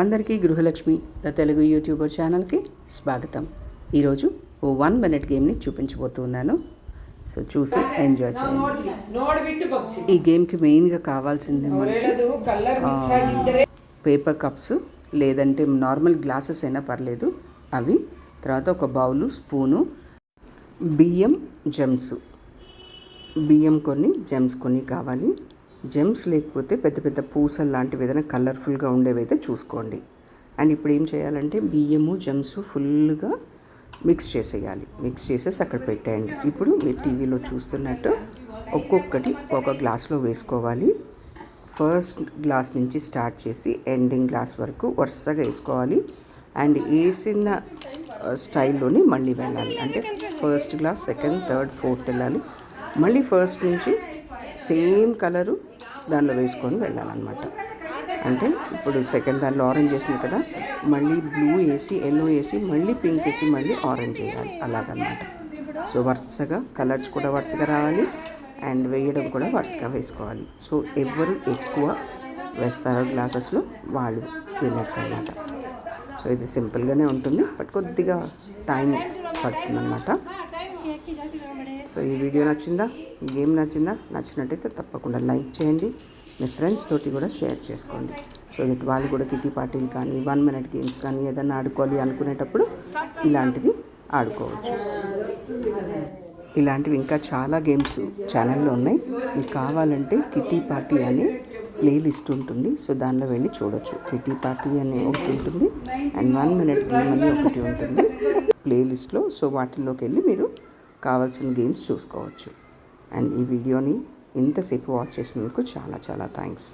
అందరికీ గృహలక్ష్మి the Telugu YouTuber ఛానల్కి స్వాగతం. ఈరోజు ఓ వన్ మినిట్ గేమ్ని చూపించబోతున్నాను. సో చూసి ఎంజాయ్ చేయండి. ఈ గేమ్కి మెయిన్గా కావాల్సింది మనకి పేపర్ కప్స్ లేదంటే నార్మల్ గ్లాసెస్ అయినా పర్లేదు. అవి తర్వాత ఒక బౌలు స్పూను బియ్యం జెమ్స్. బియ్యం కొన్ని జెమ్స్ కొన్ని కావాలి. జెమ్స్ లేకపోతే పెద్ద పెద్ద పూసలు లాంటివి ఏదైనా కలర్ఫుల్గా ఉండేవైతే చూసుకోండి. అండ్ ఇప్పుడు ఏం చేయాలంటే బియ్యము జెమ్స్ ఫుల్గా మిక్స్ చేసేయాలి. మిక్స్ చేసేసి అక్కడ పెట్టేయండి. ఇప్పుడు మీరు టీవీలో చూస్తున్నట్టు ఒక్కొక్కటి ఒక గ్లాస్లో వేసుకోవాలి. ఫస్ట్ గ్లాస్ నుంచి స్టార్ట్ చేసి ఎండింగ్ గ్లాస్ వరకు వరుసగా వేసుకోవాలి. అండ్ వేసిన స్టైల్లోనే మళ్ళీ వెళ్ళాలి. అంటే first glass second third fourth వెళ్ళాలి. మళ్ళీ ఫస్ట్ నుంచి సేమ్ కలరు దానిలో వేసుకొని వెళ్ళాలన్నమాట. అంటే ఇప్పుడు సెకండ్ దానిలో ఆరెంజ్ వేసింది కదా మళ్ళీ బ్లూ వేసి ఎల్లో వేసి మళ్ళీ పింక్ వేసి మళ్ళీ ఆరెంజ్ వేయాలి. అలాగనమాట సో వరుసగా కలర్స్ కూడా వరుసగా రావాలి అండ్ వేయడం కూడా వరుసగా వేసుకోవాలి. సో ఎవరు ఎక్కువ వేస్తారో గ్లాసెస్లో వాళ్ళు విన్నర్స్ అన్నమాట. సో ఇది సింపుల్గానే ఉంటుంది బట్ కొద్దిగా టైం పడుతుందన్నమాట. సో ఈ వీడియో నచ్చిందా? గేమ్ నచ్చిందా? నచ్చినట్టయితే తప్పకుండా లైక్ చేయండి. మీ ఫ్రెండ్స్ తోటి కూడా షేర్ చేసుకోండి. సో దట్ వాళ్ళు కూడా కిటీ పార్టీలు కానీ వన్ మినిట్ గేమ్స్ కానీ ఏదైనా ఆడుకోవాలి అనుకునేటప్పుడు ఇలాంటిది ఆడుకోవచ్చు. ఇలాంటివి ఇంకా చాలా గేమ్స్ ఛానల్లో ఉన్నాయి. మీకు కావాలంటే కిటీ పార్టీ అనే ప్లే లిస్ట్ ఉంటుంది. సో దానిలో వెళ్ళి చూడొచ్చు. కిటీ పార్టీ అనే ఒకటి ఉంటుంది. అండ్ వన్ మినిట్ గేమ్ అని ఒకటి ఉంటుంది. ప్లే లిస్ట్లో సో వాటిల్లోకి వెళ్ళి మీరు కావాల్సిన గేమ్స్ చూసుకోవచ్చు. అండ్ ఈ వీడియోని ఇంతసేపు వాచ్ చేసినందుకు చాలా చాలా థ్యాంక్స్.